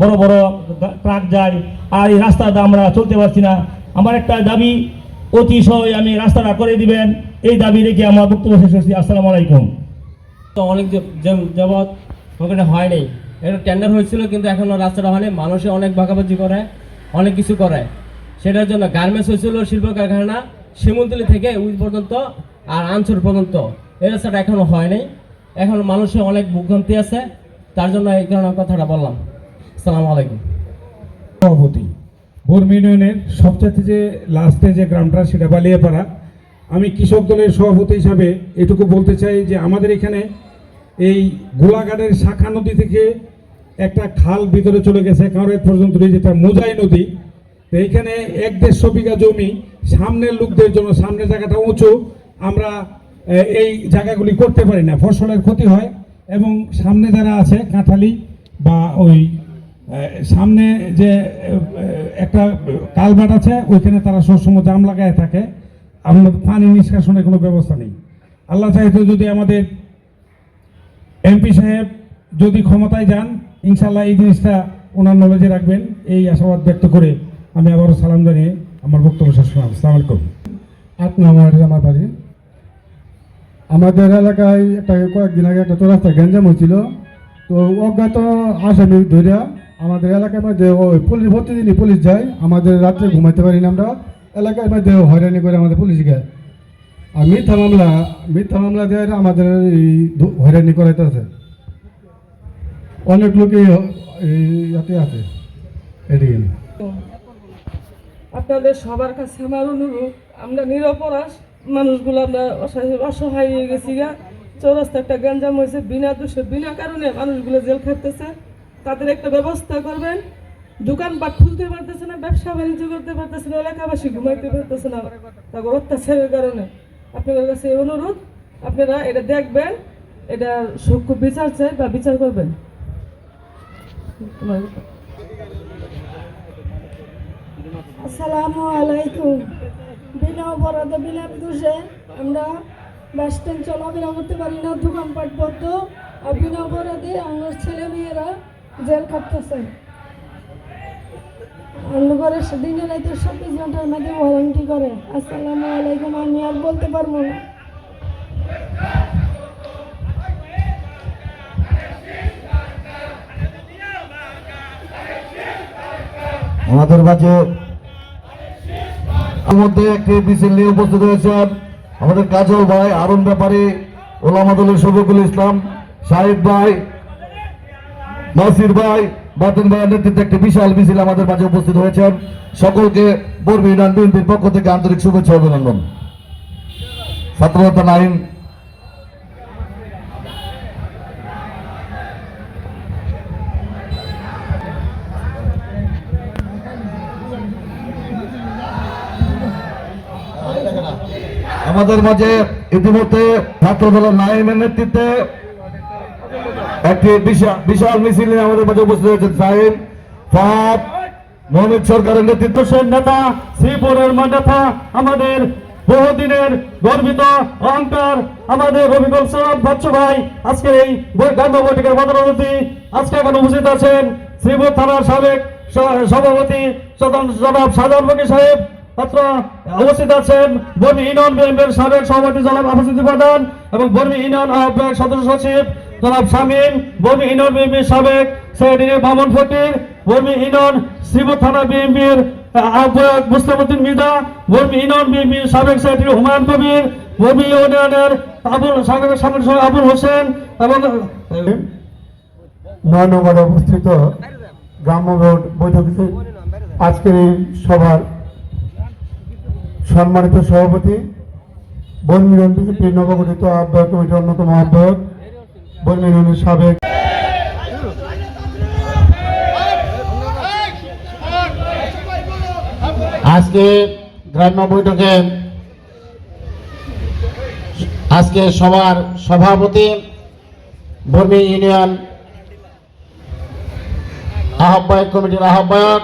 বড় বড় ট্রাক যায়, আর এই রাস্তাটা আমরা চলতে পারছি না। আমার একটা দাবি, অতি সহজে আমি রাস্তাটা করে দিবেন। এই দাবি রেখে আমার বক্তব্য শেষ করছি। আসসালামু আলাইকুম। তো অনেক যাবৎ ওখানে হয়নি। এটা টেন্ডার হয়েছিল, কিন্তু এখনও রাস্তাটা হয়নি। মানুষে অনেক ভাগাভাগি করে, অনেক কিছু করে। সেটার জন্য গার্মেন্টস হয়েছিল, শিল্প কারখানা, শিমুলতলি থেকে উই পর্যন্ত, আর আনসুর পর্যন্ত। এই রাস্তাটা এখনও হয়নি। এখন মানুষের অনেক ভোগান্তি আছে। তার জন্য এই কারণে কথাটা বললাম। আসসালামু আলাইকুম। সভাপতি বর্মি ইউনিয়নের সবচেয়ে যে লাস্টে যে গ্রামটা, সেটা বালিয়াপাড়া। আমি কৃষক দলের সভাপতি হিসাবে এটুকু বলতে চাই যে আমাদের এখানে এই গোলাঘাটের শাখা নদী থেকে একটা খাল ভিতরে চলে গেছে কাঁড়ের পর্যন্ত যেটা মোজাই নদী। তো এইখানে এক দেড়শো বিঘা জমি, সামনের লোকদের জন্য সামনের জায়গাটা উঁচু, আমরা এই জায়গাগুলি করতে পারি না। ফসলের ক্ষতি হয় এবং সামনে যারা আছে, কাঁঠালি বা ওই সামনে যে একটা কালভার্ট আছে, ওইখানে তারা সবসময় জাম লাগায় থাকে। আমাদের পানি নিষ্কাশনের কোনো ব্যবস্থা নেই। আল্লাহ চাইতে যদি আমাদের এমপি সাহেব যদি ক্ষমতায় যান ইনশাল্লাহ এই জিনিসটা ওনার নলেজে রাখবেন। এই আশাবাদ ব্যক্ত করে আমি আবারও সালাম জানিয়ে আমার বক্তব্য শেষ করলাম। আসসালামু আলাইকুম। আট নম্বর আমার বাড়ি। আমাদের এলাকায় একটা কয়েকদিন আগে একটা চৌরাস্তা গ্যাঞ্জাম হয়েছিল। তো অজ্ঞাত আসামি ধরে আমাদের এলাকার মধ্যে ওই পুলিশ ভর্তি প্রতিদিনই পুলিশ যায়। আমাদের রাত্রে ঘুমাইতে পারি না আমরা। এলাকার মধ্যে হয়রানি করে আমাদের পুলিশকে আর মিথ্যা মামলা মিথ্যা মামলা দিয়ে আমাদের এই হয়রানি করাইতেছে। অনেক লোকই ইয়াতে আছে, এদিকে। আপনাদের সবার কাছে আমার অনুরোধ, আমরা নিরপরাধ মানুষগুলো আমরা অসহায় অসহায় হয়ে গেছি গা। চৌরাস্তা একটা গ্যাঞ্জাম হয়েছে, বিনা দোষে, বিনা কারণে মানুষগুলো জেল খাটতেছে। তাদের একটা ব্যবস্থা করবেন। দোকানপাট খুলতে পারতেছে না, ব্যবসা বাণিজ্য করতে পারতেছে না, এলাকাবাসী ঘুমাইতে পারতেছে না। তারপর অত্যাচারের কারণে আপনাদের কাছে অনুরোধ, আপনারা এটা দেখবেন, এটা সূক্ষ্ম বিচার চাই বা বিচার করবেন। আসসালামু আলাইকুম। বিনা অপরাধে, বিনা দোষে আমরা বাস স্ট্যান্ড চলাফেরা করতে পারি না, দোকানপাট বদ্ধ আর বিনা অপরাধে আমার ছেলে মেয়েরা জেল খাটতেছে। করে দিনে রাতে চব্বিশ ঘণ্টার মধ্যে ওয়ারেন্টি করে। আসসালামু আলাইকুম, আমি আর বলতে পারব না। আমাদের মাঝে তার মধ্যে একটি মিছিল নিয়ে উপস্থিত হয়েছেন আমাদের কাজল ভাই আরুন ব্যাপারী ওলামাদুল শফিকুল ইসলাম শাহিদ ভাই নাসির ভাই, বাতেন ভাইয়ের নেতৃত্বে একটি বিশাল মিছিল আমাদের মাঝে উপস্থিত হয়েছেন। সকলকে বর্মী ইউনিয়ন বিএনপির পক্ষ থেকে আন্তরিক শুভেচ্ছা অভিনন্দন। ছাত্রতা নাইন। আমাদের মাঝে ইতিমধ্যে ছাত্র দলের নাইমের নেতৃত্বে একটি বিশাল মিছিল আমাদের মাঝে উপস্থিত হয়েছেন সাহিব, ফাহাদ মোহাম্মদ সরকারের নেতৃত্ব দেশের নেতা, শ্রীপুরের নেতা, আমাদের বহুদিনের গর্বিত অহংকার, আমাদের রবিকুল সালাম বাচ্চু ভাই, আজকের এই গান্ধ বৈঠকের প্রধানমন্ত্রী আজকে এখানে উপস্থিত আছেন শ্রীপুর থানার সাবেক সভাপতি জনাব বকি সাহেব উপস্থিত আছেন বর্মী ইউনিয়ন বিএনপির সাবেক সভাপতি জনাব প্রধান এবং বর্মী ইউনিয়ন আহ্বায়ক সদস্য সচিব জনাব শামীম, বর্মী ইউনিয়ন বিএনপির সাবেক সেক্রেটারি ফকির, বর্মী ইউনিয়ন থানা বিএনপির আহ্বায়ক মিদা বর্মী ইউনিয়ন বিএনপির সাবেক সেক্রেটারি হুমায়ুন কবির, বর্মী ইউনিয়নের আবুল আবুল হোসেন এবং নয় অবস্থিত গ্রাম্য বৈঠকে আজকের এই সভার সম্মানিত সভাপতি বর্মিরন বিজেপি নবগঠিত আহ্বায়ক কমিটির অন্যতম আহ্বায়ক বর্মিরনের সাবেক আজকে গ্রাম্য বৈঠকে আজকে সবার সভাপতি, বর্মী ইউনিয়ন আহ্বায়ক কমিটির আহ্বায়ক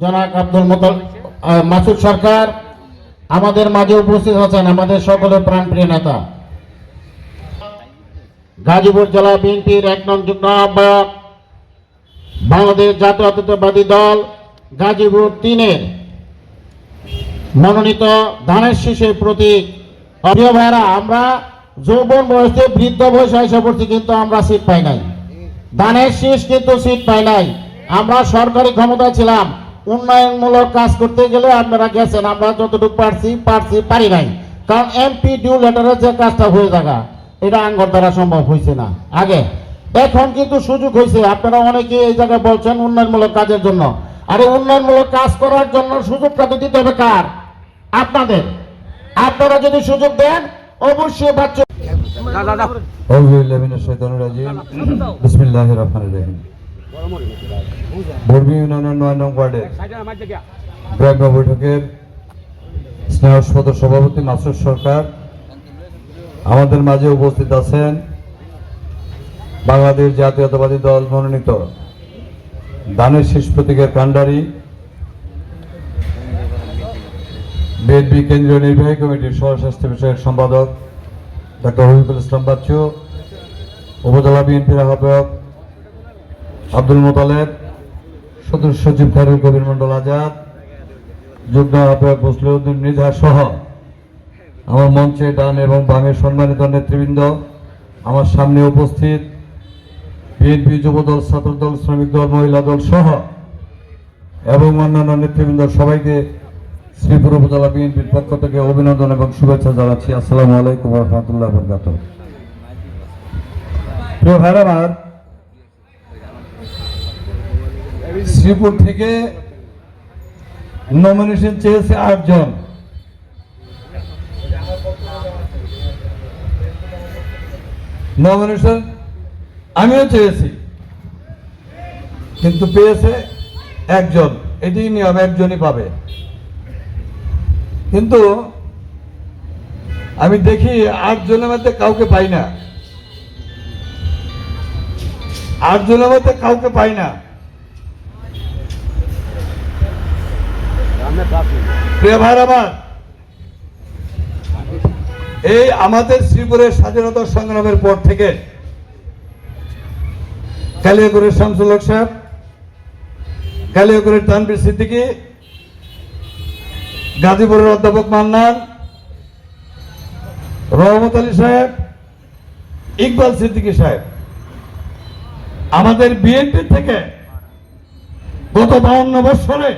জনাক আব্দুল মতল মাসুদ সরকার আমাদের মাঝে উপস্থিত আছেন আমাদের সকলের প্রাণপ্রিয় নেতা। গাজীপুর জেলা বিএনপির এক নং যুগ্ম আহ্বায়ক, বাংলাদেশ জাতীয়তাবাদী দল, গাজীপুর তিনের মনোনীত ধানের শীষের প্রতীক। প্রিয় ভাইরা আমরা যৌবন বয়সে বৃদ্ধ বয়সে এসে পড়ছি, কিন্তু আমরা সিট পাই নাই। ধানের শীষ কিন্তু সিট পাই নাই। আমরা সরকারি ক্ষমতায় ছিলাম। উন্নয়নমূলক কাজ করতে গেলে আপনারা গেছেন আমরা যতটুকু পারছি পারছি পারি নাই। কারণ এমপি ডিউ লেটারের যে কাজটা হয়ে থাকা এটা আঙ্গর দ্বারা সম্ভব হয়েছে না। আগে এখন কিন্তু সুযোগ হয়েছে আপনারা অনেকে এই জায়গায় বলছেন উন্নয়নমূলক কাজের জন্য। আরে উন্নয়নমূলক কাজ করার জন্য সুযোগটা তো দিতে হবে কার? আপনাদের। আপনারা যদি সুযোগ দেন অবশ্যই বাচ্চা বিসমিল্লাহির রহমানির রহিম। বর্মী ইউনিয়নের নয় নং ওয়ার্ডের গ্রাম্য বৈঠকের স্নেহ সদস্য সভাপতি মাসুদ সরকার আমাদের মাঝে উপস্থিত আছেন বাংলাদেশ জাতীয়তাবাদী দল মনোনীত দানের শীষ প্রতীকের কাণ্ডারি বিএনপি কেন্দ্রীয় নির্বাহী কমিটির সহস্বাস্থ্য বিষয়ক সম্পাদক ডক্টর রহিবুল ইসলাম বাচ্চু, উপজেলা বিএনপির আহ্বায়ক আব্দুল মোতালেব, সদস্য সচিব খায়রুল কবির মন্ডল আজাদ, যুগ্ম আহ্বায়ক বসলিউদ্দিন মৃধা সহ আমার মঞ্চে ডান এবং বামের সম্মানিত নেতৃবৃন্দ, আমার সামনে উপস্থিত বিএনপি যুবদল, ছাত্রদল শ্রমিক দল মহিলা দল সহ এবং অন্যান্য নেতৃবৃন্দ সবাইকে শ্রীপুর উপজেলা বিএনপির পক্ষ থেকে অভিনন্দন এবং শুভেচ্ছা জানাচ্ছি। আসসালামু আলাইকুম রহমতুল্লাহ বরকাত প্রিয় ভাইরা আমার শ্রীপুর থেকে নমিনেশন চেয়েছে আটজন। নমিনেশন আমিও চেয়েছি, কিন্তু পেয়েছে একজন। এটি নিয়ম, একজনই পাবে। কিন্তু আমি দেখি আটজনের মধ্যে কাউকে পাই না। আটজনের মধ্যে কাউকে পাই না। এই আমাদের শ্রীপুরের স্বাধীনতা সংগ্রামের পর থেকে কালিয়াকুরের শামসুল সাহেব কালিয়াকুরের তানবির সিদ্দিকী, গাজীপুরের অধ্যাপক মান্নান, রহমত আলী সাহেব, ইকবাল সিদ্দিকী সাহেব, আমাদের বিএনপি থেকে গত বাউন্ন বৎসরে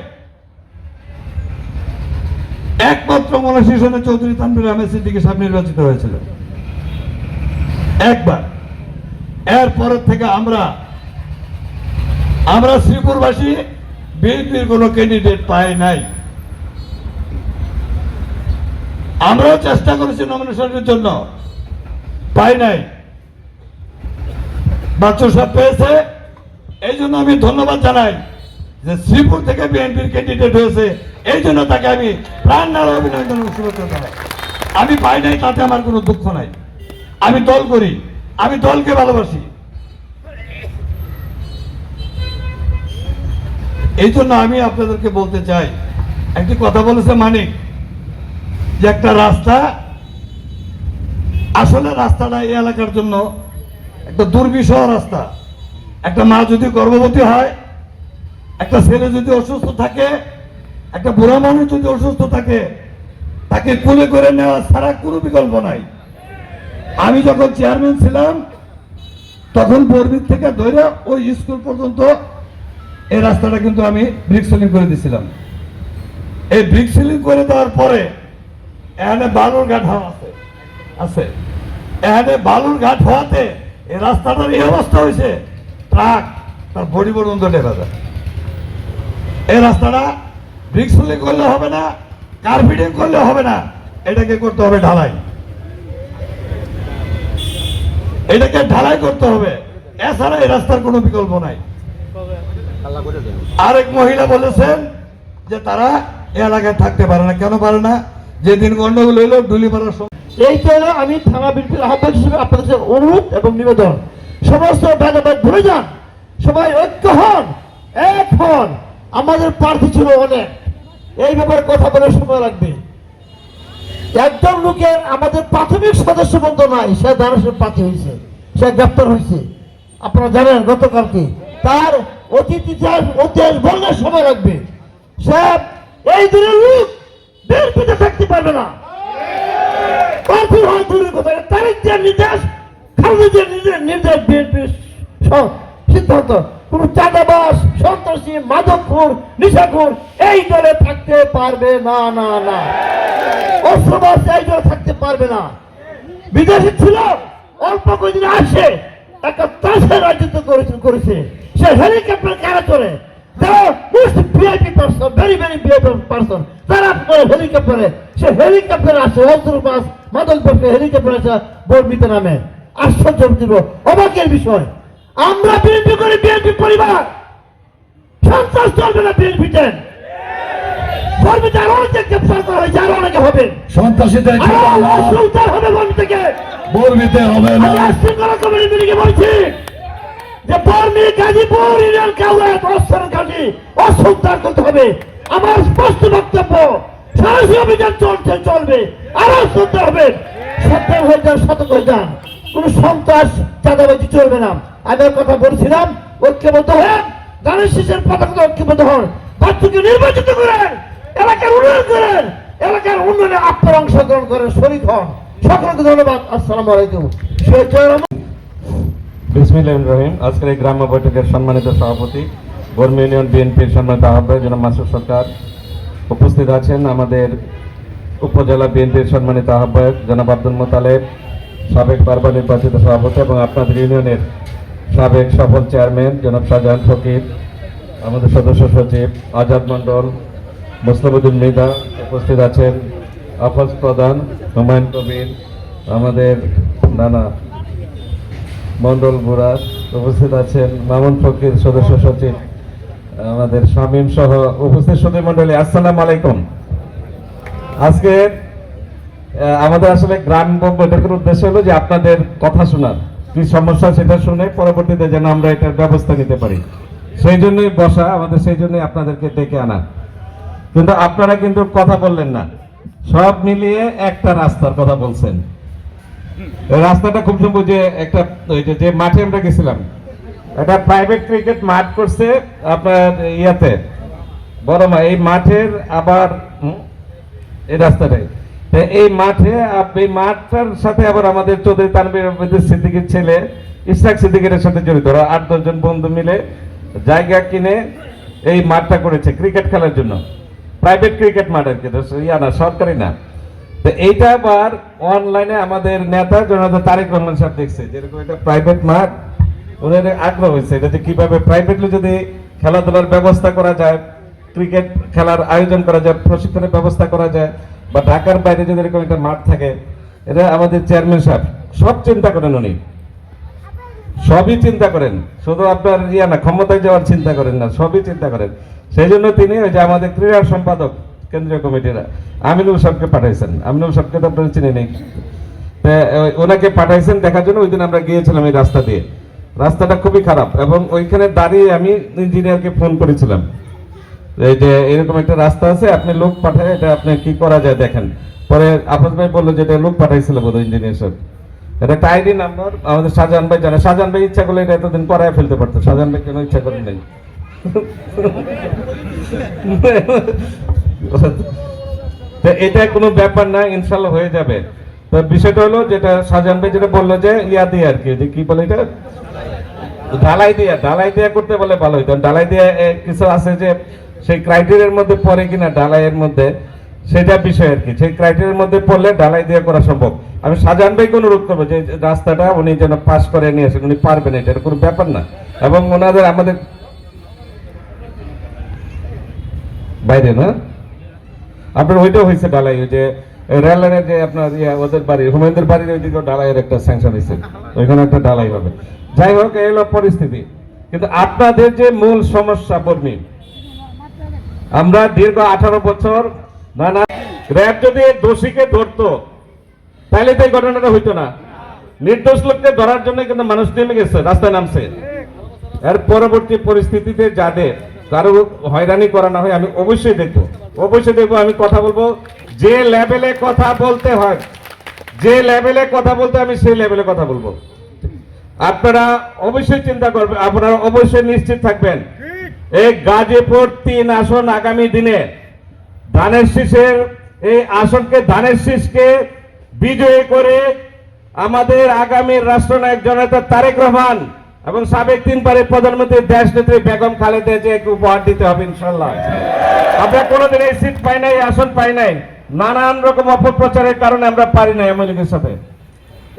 একমাত্র মনশীষণে চৌধুরী তানবির আহমেদ সিদ্দিকী সাহেব নির্বাচিত হয়েছিল একবার। এরপরের থেকে আমরা আমরা শ্রীপুরবাসী বিএনপির কোনো ক্যান্ডিডেট পাই নাই। আমরাও চেষ্টা করেছি নমিনেশনের জন্য। পাই নাই। বাচ্চু সাহেব পেয়েছে। এই জন্য আমি ধন্যবাদ জানাই যে শ্রীপুর থেকে বিএনপির ক্যান্ডিডেট হয়েছে। এই জন্য তাকে আমি প্রাণ নাড়া অভিনন্দন শুভেচ্ছা জানাই। আমি পাই নাই, তাতে আমার কোনো দুঃখ নাই। আমি দল করি, আমি দলকে ভালোবাসি। এই জন্য আমি আপনাদেরকে বলতে চাই, একটি কথা বলেছে মানিক, যে একটা রাস্তা, আসলে রাস্তাটা এই এলাকার জন্য একটা দুর্বিষহ রাস্তা। একটা মা যদি গর্ভবতী হয়, একটা ছেলে যদি অসুস্থ থাকে একটা বুড়া মানুষ যদি অসুস্থ থাকে, তাকে কুলে করে নেওয়া ছাড়া কোনো বিকল্প নাই। আমি যখন চেয়ারম্যান ছিলাম, তখন বর্বির থেকে ধরে ওই স্কুল পর্যন্ত এই রাস্তাটা কিন্তু আমি ব্রিক সিলিং করে দিয়েছিলাম এই ব্রিক সিলিং করে দেওয়ার পরে এখানে বালুর ঘাট হওয়া আছে আছে। এখানে বালুর ঘাট হওয়াতে এই রাস্তাটার এই অবস্থা হয়েছে, ট্রাক তার বডি পর্যন্ত দেখা যায় এই রাস্তাটা করলে হবে না কার্পেটিং করলে হবে না, এটাকে করতে হবে ঢালাই। এটাকে ঢালাই করতে হবে, এছাড়া এই রাস্তার কোনো বিকল্প নাই। আরেক মহিলা বলেছেন যে তারা এলাকায় থাকতে পারে না। কেন পারে না? যেদিন গন্ডগোল হইল, ডুলি মারার সময়। এইটা আমি থানা বিএনপির আহ্বায়ক হিসেবে আপনাদের অনুরোধ এবং নিবেদন। সমস্ত ভেদাভেদ ভুলে যান। সবাই ঐক্য হন, এক হন। আমাদের প্রার্থী ছিল অনেক। এই ব্যাপারে কথা বলে সময় লাগবে। একজন লোকের আমাদের প্রাথমিক সদস্য বন্ধু নাই, সে দানের প্রার্থী হয়েছে, সে গ্রেপ্তার হয়েছে। আপনারা জানেন গতকালকে তার অতীত ইতিহাস ইতিহাস বলার সময় লাগবে। সাহেব এই দিনের লোক থাকতে পারবে না। দূরের যে নির্দেশ খালেদের নির্দেশ সিদ্ধান্ত। কোন চাঁদাবাস সন্ত্রাসী, মাদকখোর, নিশাখোর, এই দলে থাকতে পারবে না না না। অস্ত্রবাস এই দলে থাকতে পারবে না। বিদেশে ছিল, অল্প কদিন আসে একটা তাসের রাজত্ব করেছে করেছে। সে হেলিকপ্টার কারা চলে আশ্চর্য বিষয়। আমরা বিএনপি করি বিএনপি পরিবার। সন্ত্রাস চলবে না বিএনপিতে বর্মিতে আরও অনেক গ্রেপ্তার করা হয়েছে আরও অনেকে হবে। সন্ত্রাসীদের আরও হবে বর্মি থেকে বর্মিতে হবে না। শৃঙ্খলা কমিটি মিটিংয়ে বলছি যে বর্মি গাজীপুর ইউনিয়ন কাউরায় অস্ত্রের কাজে অসুবিধার করতে হবে। আমার স্পষ্ট বক্তব্য সাহসী অভিযান চলছে চলবে। আরও সুন্দর হবে। সত্যান হয়ে যান সতর্ক হয়ে যান। কোন সন্ত্রাস চাঁদাবাজি চলবে না। এক কথা বলছিলাম ঐক্যবদ্ধ হন শেষের পতাকা ঐক্যবদ্ধ হন বাচ্চাকে নির্বাচিত করেন এলাকার উন্নয়ন করেন এলাকার উন্নয়নে আপনার অংশগ্রহণ করেন শরীর হন। সকলকে ধন্যবাদ, আসসালামু আলাইকুম। বিসমিল্লাহ রহিম। আজকের এই গ্রাম্য বৈঠকের সম্মানিত সভাপতি, বর্মি ইউনিয়ন বিএনপির সম্মানিত আহ্বায়ক জনাব মাসুদ সরকার। উপস্থিত আছেন আমাদের উপজেলা বিএনপির সম্মানিত আহ্বায়ক জনাব আব্দুল মোতালেব, সাবেক বারবার নির্বাচিত সভাপতি এবং আপনাদের ইউনিয়নের সাবেক সফল চেয়ারম্যান জনাব শাহজাহান ফকির, আমাদের সদস্য সচিব আজাদ মণ্ডল মুসলিমুদ্দিন মৃদা উপস্থিত আছেন, আফাজ প্রধান হুমায়ুন কবির, আমাদের নানা মন্ডল বুড়া উপস্থিত আছেন, মামুন ফকির সদস্য সচিব, আমাদের শামীম সহ উপস্থিত সচিব মন্ডলী আসসালাম আলাইকুম। আজকে আমাদের আসলে গ্রাম বৈঠকের উদ্দেশ্য হলো যে আপনাদের কথা শোনার। কি সমস্যা সেটা শুনে পরবর্তীতে যেন আমরা এটার ব্যবস্থা নিতে পারি। সেই জন্যই বসা আমাদের, সেই জন্যই আপনাদেরকে ডেকে আনা। কিন্তু আপনারা কিন্তু কথা বললেন না। সব মিলিয়ে একটা রাস্তার কথা বলছেন। রাস্তাটা খুব সুন্দর যে একটা যে- মাঠে আমরা গেছিলাম। একটা প্রাইভেট ক্রিকেট মাঠ করছে আপনার ইয়াতে। বড় মা, এই মাঠের আবার এই রাস্তাটাই। এই মাঠে এই মাঠটার সাথে আবার আমাদের চৌধুরী তানবির সিদ্দিকের ছেলে ইসরাক সিদ্দিকের সাথে জড়িত। ওরা আট দশজন বন্ধু মিলে জায়গা কিনে এই মাঠটা করেছে ক্রিকেট খেলার জন্য। প্রাইভেট ক্রিকেট মাঠ আর কি ইয়া না, সরকারি না। তো এইটা আবার অনলাইনে আমাদের নেতা জনতা তারেক রহমান সাহেব দেখছে যেরকম এটা প্রাইভেট মাঠ, ওদের আগ্রহ হয়েছে এটা যে কীভাবে প্রাইভেটলি যদি খেলাধুলার ব্যবস্থা করা যায়, ক্রিকেট খেলার আয়োজন করা যায়, প্রশিক্ষণের ব্যবস্থা করা যায় বা ঢাকার বাইরে যদি এরকম একটা মাঠ থাকে, এটা আমাদের চেয়ারম্যান সাহেব, সব চিন্তা করেন উনি। সবই চিন্তা করেন। শুধু আপনার ইয়া না, ক্ষমতায় যাওয়ার চিন্তা করেন না, সবই চিন্তা করেন। সেই জন্য তিনি ওই যে আমাদের ক্রীড়া সম্পাদক, কেন্দ্রীয় কমিটিরা, আমিনুল সাহেবকে পাঠাইছেন। আমিনুল সাহেবকে তো আপনারা চিনে নেই ওনাকে পাঠাইছেন দেখার জন্য, ওই দিন আমরা গিয়েছিলাম এই রাস্তা দিয়ে। রাস্তাটা খুবই খারাপ, এবং ওইখানে দাঁড়িয়ে আমি ইঞ্জিনিয়ারকে ফোন করেছিলাম। এই যে এরকম একটা রাস্তা আছে, আপনি লোক পাঠায়, এটা আপনি কি করা যায় দেখেন। পরে আফাজ ভাই বলল যে এটা লোক পাঠাইছিল বোধ ইঞ্জিনিয়ার সাহেব। এটা একটা আইডি নাম্বার আমাদের শাহজাহান ভাই জানে। শাহজাহান ভাই ইচ্ছা করলে এটা এতদিন করায় ফেলতে পারতো। শাহজাহান ভাই কেন ইচ্ছা করেন নাই? এটা কোনো ব্যাপার না, ইনশাল্লাহ হয়ে যাবে। তো বিষয়টা হলো যেটা শাহজাহান ভাই যেটা বলল যে ইয়া দিয়ে আর কি, যে কি বলে এটা? ঢালাই দিয়া ঢালাই দিয়া করতে বলে ভালো হইতো ঢালাই দিয়া কিছু আছে যে সেই ক্রাইটেরিয়ার মধ্যে পড়ে কিনা, ঢালাইয়ের মধ্যে, সেটা বিষয় আর কি। সেই ক্রাইটেরিয়ার মধ্যে পড়লে ঢালাই দিয়ে করা সম্ভব। আমি শাহজাহান ভাইকে অনুরোধ করব যে রাস্তাটা উনি যেন পাস করে নিয়ে আসেন, উনি পারবেন এটা কোনো ব্যাপার না। এবং ওনাদের আমাদের বাইরে না? আপনার ওইটাও হয়েছে ঢালাই যে রেল লাইনের যে আপনার ইয়া, ওদের বাড়ি, হুমায়ুনদের বাড়ির ওইদিকে ঢালাইয়ের একটা স্যাংশন হয়েছে। ওইখানে একটা ঢালাই হবে। যাই হোক, এই হলো পরিস্থিতি। কিন্তু আপনাদের যে মূল সমস্যা, কর্মী আমরা দীর্ঘ আঠারো বছর না না র্যাব যদি দোষীকে ধরতো, তাহলে তো এই ঘটনাটা হইতো না। নির্দোষ লোককে ধরার জন্য কিন্তু মানুষ নেমে গেছে, রাস্তায় নামছে। এর পরবর্তী পরিস্থিতিতে যাদের কারও হয়রানি করা না হয়, আমি অবশ্যই দেখব। অবশ্যই দেখব, আমি কথা বলব। যে লেভেলে কথা বলতে হয়, যে লেভেলে কথা বলতে আমি সেই লেভেলে কথা বলব। আপনারা অবশ্যই চিন্তা করবেন, আপনারা অবশ্যই নিশ্চিত থাকবেন। এই গাজীপুর তিন আসন আগামী দিনে ধানের শীষের, এই আসনকে ধানের শীষকে বিজয়ী করে আমাদের আগামী রাষ্ট্রনায়ক জনতা তারেক রহমান এবং সাবেক তিনবারের প্রধানমন্ত্রী দেশ নেত্রী বেগম খালেদা জিয়াকে উপহার দিতে হবে ইনশাল্লাহ আমরা কোনোদিন এই সিট পাই নাই আসন পাই নাই। নানান রকম অপপ্রচারের কারণে আমরা পারি নাই লীগের সাথে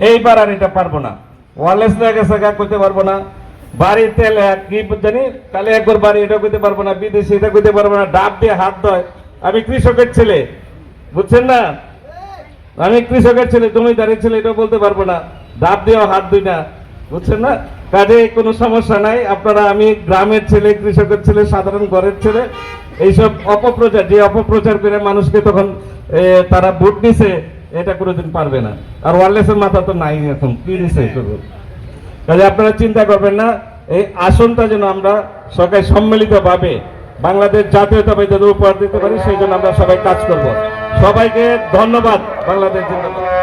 এইবার আর এটা পারব না। ওয়ারলেস গেছে করতে পারব না। বাড়ি তেল এক কি জানি তাহলে একবার বাড়ি এটা করতে পারব না, বিদেশি এটা করতে পারব না, ডাব দিয়ে হাত ধয়। আমি কৃষকের ছেলে, বুঝছেন না? আমি কৃষকের ছেলে, জমিদারের ছেলে, এটা বলতে পারব না, ডাব দিয়েও হাত দুই না, বুঝছেন না? কাজে কোনো সমস্যা নাই, আপনারা আমি গ্রামের ছেলে, কৃষকের ছেলে, সাধারণ ঘরের ছেলে, এইসব অপপ্রচার, যে অপপ্রচার করে মানুষকে তখন তারা ভোট দিছে, এটা কোনোদিন পারবে না। আর ওয়ারলেসের মাথা তো নাই এখন, কি দিছে কাজে আপনারা চিন্তা করবেন না, এই আসনটা যেন আমরা সবাই সম্মিলিতভাবে বাংলাদেশ জাতীয়তাবাদী যাতে উপহার দিতে পারি, সেই জন্য আমরা সবাই কাজ করব। সবাইকে ধন্যবাদ, বাংলাদেশ জিন্দাবাদ।